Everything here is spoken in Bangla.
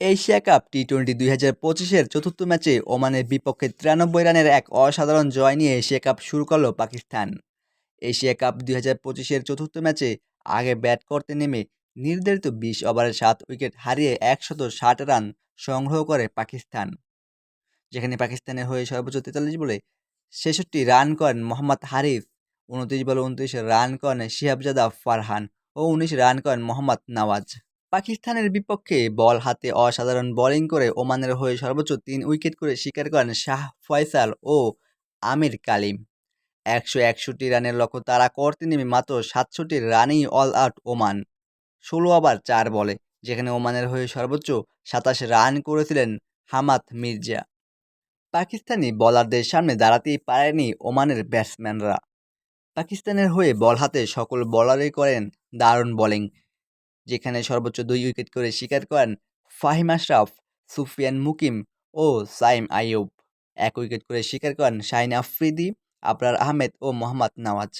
এশিয়া কাপ টি টোয়েন্টি দুই হাজার পঁচিশের চতুর্থ ম্যাচে ওমানের বিপক্ষে তিরানব্বই রানের এক অসাধারণ জয় নিয়ে এশিয়া কাপ শুরু করল পাকিস্তান। এশিয়া কাপ দুই হাজার পঁচিশের চতুর্থ ম্যাচে আগে ব্যাট করতে নেমে নির্ধারিত বিশ ওভারে সাত উইকেট হারিয়ে একশত ষাট রান সংগ্রহ করে পাকিস্তান। যেখানে পাকিস্তানের হয়ে সর্বোচ্চ তেতাল্লিশ বলে ছেষট্টি রান করেন মোহাম্মদ হারিফ, উনত্রিশ বলে উনত্রিশ রান করেন শিহাবজাদা ফারহান ও উনিশ রান করেন মোহাম্মদ নওয়াজ। পাকিস্তানের বিপক্ষে বল হাতে অসাধারণ বোলিং করে ওমানের হয়ে সর্বোচ্চ তিন উইকেট করে শিকার করেন শাহ ফয়সাল ও আমির কালিম। একশো একষট্টি রানের লক্ষ্য তারা করতে নেমে মাত্র সাতষট্টি রানেই অল আউট ওমান। ষোলো ওভার চার বলে, যেখানে ওমানের হয়ে সর্বোচ্চ সাতাশ রান করেছিলেন হামাদ মির্জা। পাকিস্তানি বলারদের সামনে দাঁড়াতেই পারেনি ওমানের ব্যাটসম্যানরা। পাকিস্তানের হয়ে বল হাতে সকল বলারই করেন দারুণ বোলিং। যেখানে সর্বোচ্চ দুই উইকেট করে শিকার করেন ফাহিম আশরাফ, সুফিয়ান মুকিম ও সাইম আইয়ুব। এক উইকেট করে শিকার করেন শাহিন আফ্রিদি, আবরার আহমেদ ও মোহাম্মদ নওয়াজ।